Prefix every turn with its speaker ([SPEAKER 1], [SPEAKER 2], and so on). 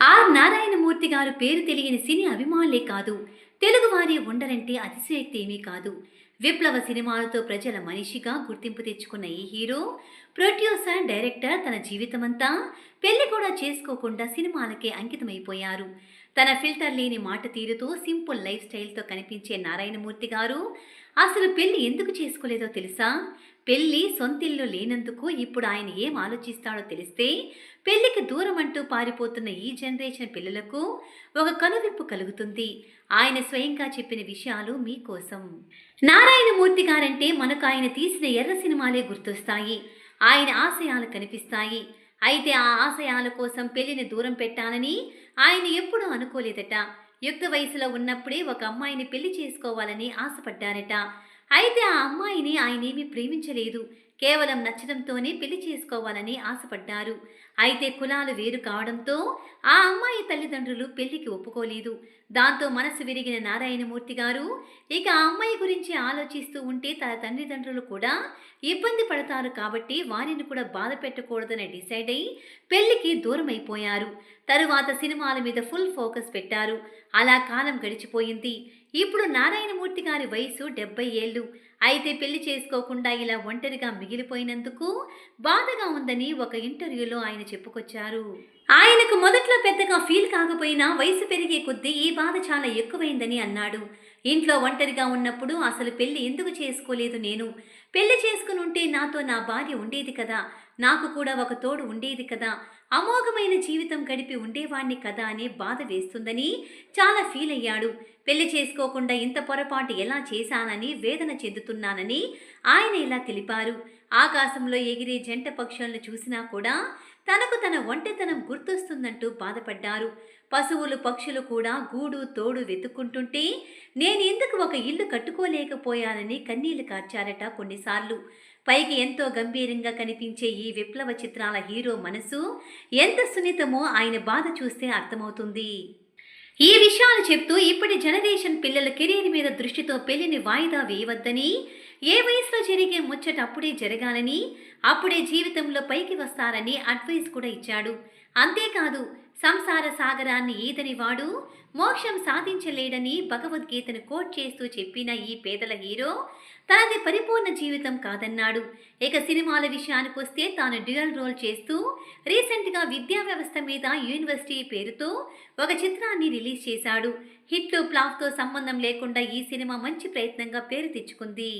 [SPEAKER 1] Are Narayanamurthy గారు పేరు తెలియని సినీ అభిమానులే కాదు. తెలుగువారి ఉండరంటే అతిశయక్తి ఏమీ కాదు. విప్లవ సినిమాలతో ప్రజల మనిషిగా గుర్తింపు తెచ్చుకున్న ఈ హీరో ప్రొడ్యూసర్ డైరెక్టర్ తన జీవితమంతా పెళ్ళి కూడా చేసుకోకుండా సినిమాలకే అంకితమైపోయారు. తన ఫిల్టర్ లేని మాట తీరుతో సింపుల్ లైఫ్ స్టైల్తో కనిపించే నారాయణమూర్తి గారు అసలు పెళ్ళి ఎందుకు చేసుకోలేదో తెలుసా? పెళ్ళి సొంతిల్లు లేనందుకు ఇప్పుడు ఆయన ఏం ఆలోచిస్తాడో తెలిస్తే పెళ్ళికి దూరం అంటూ పారిపోతున్న ఈ జనరేషన్ పిల్లలకు ఒక కనువిప్పు కలుగుతుంది. ఆయన స్వయంగా చెప్పిన విషయాలు మీకోసం. నారాయణమూర్తి గారంటే మనకు ఆయన తీసిన ఎర్ర సినిమాలే గుర్తొస్తాయి. ఆయన ఆశయాలు కనిపిస్తాయి. అయితే ఆ ఆశయాల కోసం పెళ్ళిని దూరం పెట్టాలని ఆయన ఎప్పుడూ అనుకోలేదట. యుక్త వయసులో ఉన్నప్పుడే ఒక అమ్మాయిని పెళ్ళి చేసుకోవాలని ఆశపడ్డారట. అయితే ఆ అమ్మాయిని ఆయనేమీ ప్రేమించలేదు. కేవలం నచ్చడంతోనే పెళ్ళి చేసుకోవాలని ఆశపడ్డారు. అయితే కులాలు వేరు కావడంతో ఆ అమ్మాయి తల్లిదండ్రులు పెళ్ళికి ఒప్పుకోలేదు. దాంతో మనసు విరిగిన నారాయణమూర్తి గారు ఇక ఆ అమ్మాయి గురించి ఆలోచిస్తూ ఉంటే తన తల్లిదండ్రులు కూడా ఇబ్బంది పడతారు కాబట్టి వారిని కూడా బాధ పెట్టకూడదని డిసైడ్ అయి పెళ్ళికి దూరం అయిపోయారు తరువాత సినిమాల మీద ఫుల్ ఫోకస్ పెట్టారు. అలా కాలం గడిచిపోయింది. ఇప్పుడు నారాయణమూర్తి గారి వయసు డెబ్బై ఏళ్ళు. అయితే పెళ్ళి చేసుకోకుండా ఇలా ఒంటరిగా మిగిలిపోయినందుకు బాధగా ఉందని ఒక ఇంటర్వ్యూలో ఆయన చెప్పుకొచ్చారు. ఆయనకు మొదట్లో పెద్దగా ఫీల్ కాకపోయినా వయసు పెరిగే కొద్దీ ఈ బాధ చాలా ఎక్కువైందని అన్నాడు. ఇంట్లో ఒంటరిగా ఉన్నప్పుడు అసలు పెళ్ళి ఎందుకు చేసుకోలేదు నేను? పెళ్ళి చేసుకుని ఉంటే నాతో నా భార్య ఉండేది కదా నాకు కూడా ఒక తోడు ఉండేది కదా అమోఘమైన జీవితం గడిపి ఉండేవాణ్ణి కదా అనే బాధ వేస్తుందని చాలా ఫీల్ అయ్యాడు. పెళ్ళి చేసుకోకుండా ఇంత పొరపాటు ఎలా చేశానని వేదన చెందుతున్నానని ఆయన ఇలా తెలిపారు. ఆకాశంలో ఎగిరే జంట పక్షులను చూసినా కూడా తనకు తన ఒంటెతనం గుర్తొస్తుందంటూ బాధపడ్డారు. పశువులు పక్షులు కూడా గూడు తోడు వెతుక్కుంటుంటే నేను ఎందుకు ఒక ఇల్లు కట్టుకోలేకపోయానని కన్నీళ్ళు కార్చారట కొన్నిసార్లు. పైకి ఎంతో గంభీరంగా కనిపించే ఈ విప్లవ చిత్రాల హీరో మనసు ఎంత సున్నితమో ఆయన బాధ చూస్తే అర్థమవుతుంది. ఈ విషయాలు చెప్తూ ఇప్పటి జనరేషన్ పిల్లల కెరీర్ మీద దృష్టితో పెళ్ళిని వాయిదా వేయవద్దని ఏ వయసులో జరిగే ముచ్చట అప్పుడే జరగాలని అప్పుడే జీవితంలో పైకి వస్తారని అడ్వైస్ కూడా ఇచ్చాడు. అంతేకాదు సంసార సాగరాన్ని ఈదని వాడు? మోక్షం సాధించలేడని భగవద్గీతను కోట్ చేస్తూ చెప్పిన ఈ పేదల హీరో తనది పరిపూర్ణ జీవితం కాదన్నాడు. ఇక సినిమాల విషయానికొస్తే తాను డ్యూయల్ రోల్ చేస్తూ రీసెంట్గా విద్యా వ్యవస్థ మీద యూనివర్సిటీ పేరుతో ఒక చిత్రాన్ని రిలీజ్ చేశాడు. హిట్లు ప్లాఫ్తో సంబంధం లేకుండా ఈ సినిమా మంచి ప్రయత్నంగా పేరు తెచ్చుకుంది.